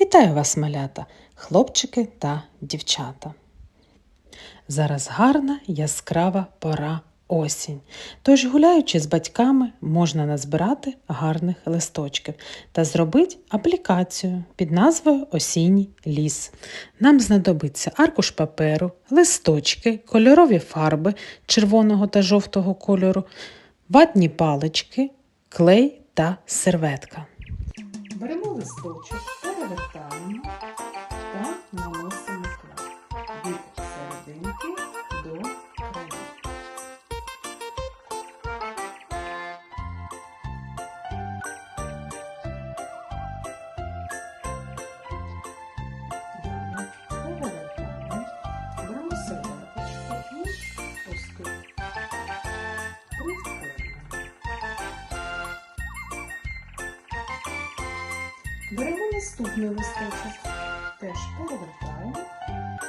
Вітаю вас, малята, хлопчики та дівчата. Зараз гарна яскрава пора осінь. Тож, гуляючи з батьками, можна назбирати гарних листочків та зробити аплікацію під назвою Осінній ліс. Нам знадобиться аркуш паперу, листочки, кольорові фарби червоного та жовтого кольору, ватні палички, клей та серветка. Беремо листочок, перевертаємо та наступний листочок, теж перевертаємо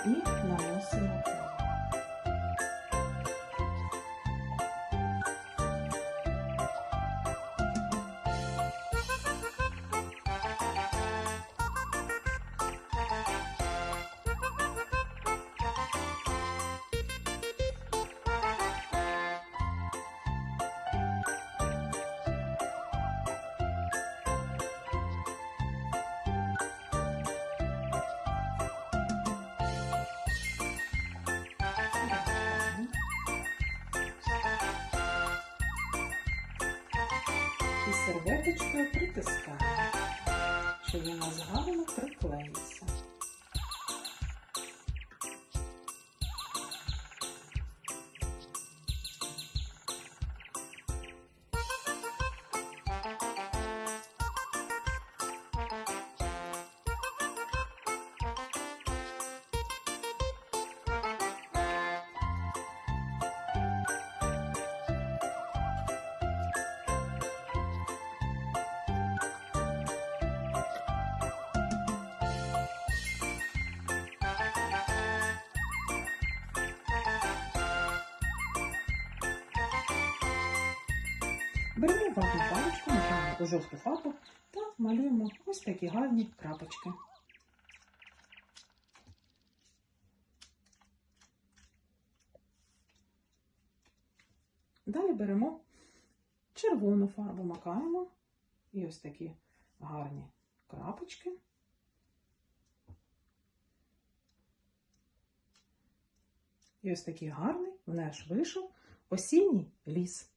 і наносимо серветочкою притискаємо, щоб вона нас приклеївся. Беремо ватну паличку, у жовту фарбу та малюємо ось такі гарні крапочки. Далі беремо червону фарбу, макаємо і ось такі гарні крапочки. І ось такий гарний в наш вийшов осінній ліс.